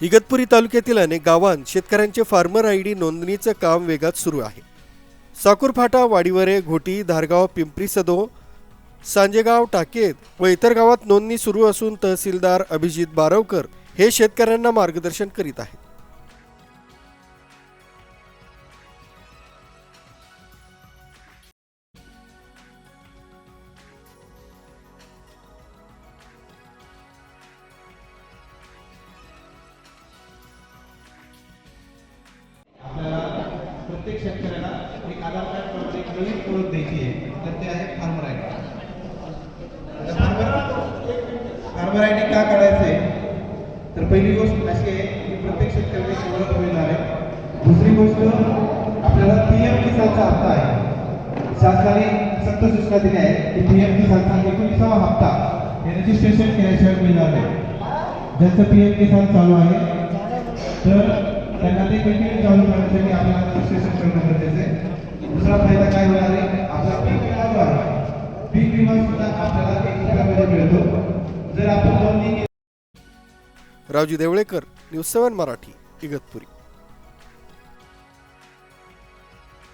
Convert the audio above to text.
इगतपुरी तालुक्यातील अनेक गावांत शेतकऱ्यांचे फार्मर आय डी नोंदणीचं काम वेगात सुरू आहे. साकूरफाटा वाडीवरे घोटी धारगाव पिंपरी सदो सांजेगाव टाकेत व इतर गावात नोंदणी सुरू असून तहसीलदार अभिजित बारवकर हे शेतकऱ्यांना मार्गदर्शन करीत आहेत. प्रत्येक शेतकऱ्याला एक आधार कार्ड प्रमाणे एक नवीन ओळख द्यायची आहे. तर ते आहे farmer I D. Farmer farmer I D का काढायचं आहे तर पहिली गोष्ट अशी आहे की प्रत्येक शेतकऱ्याची ओळख मिळणार आहे. दुसरी गोष्ट आपल्याला पी एम किसानचा हप्ता आहे. शासनाने सक्त सूचना दिल्या आहेत. की पी एम किसानचा एकोणीसावा हप्ता हे रजिस्ट्रेशन केल्याशिवाय मिळणार नाही. ज्यांचं पी एम किसान चालू आहे तर त्यांना ते कंटिन्यू चालू करण्यासाठी आपल्याला रजिस्ट्रेशन करणं गरजेचं आहे. दुसरा फायदा काय होणार आहे? आपला पीक विमा जो आहे पीक विमा सुद्धा आपल्याला एक रुपयामध्ये मिळतो. जर आपण नोंदणी रावजी देवळेकर न्यूज सेवन मराठी इगतपुरी.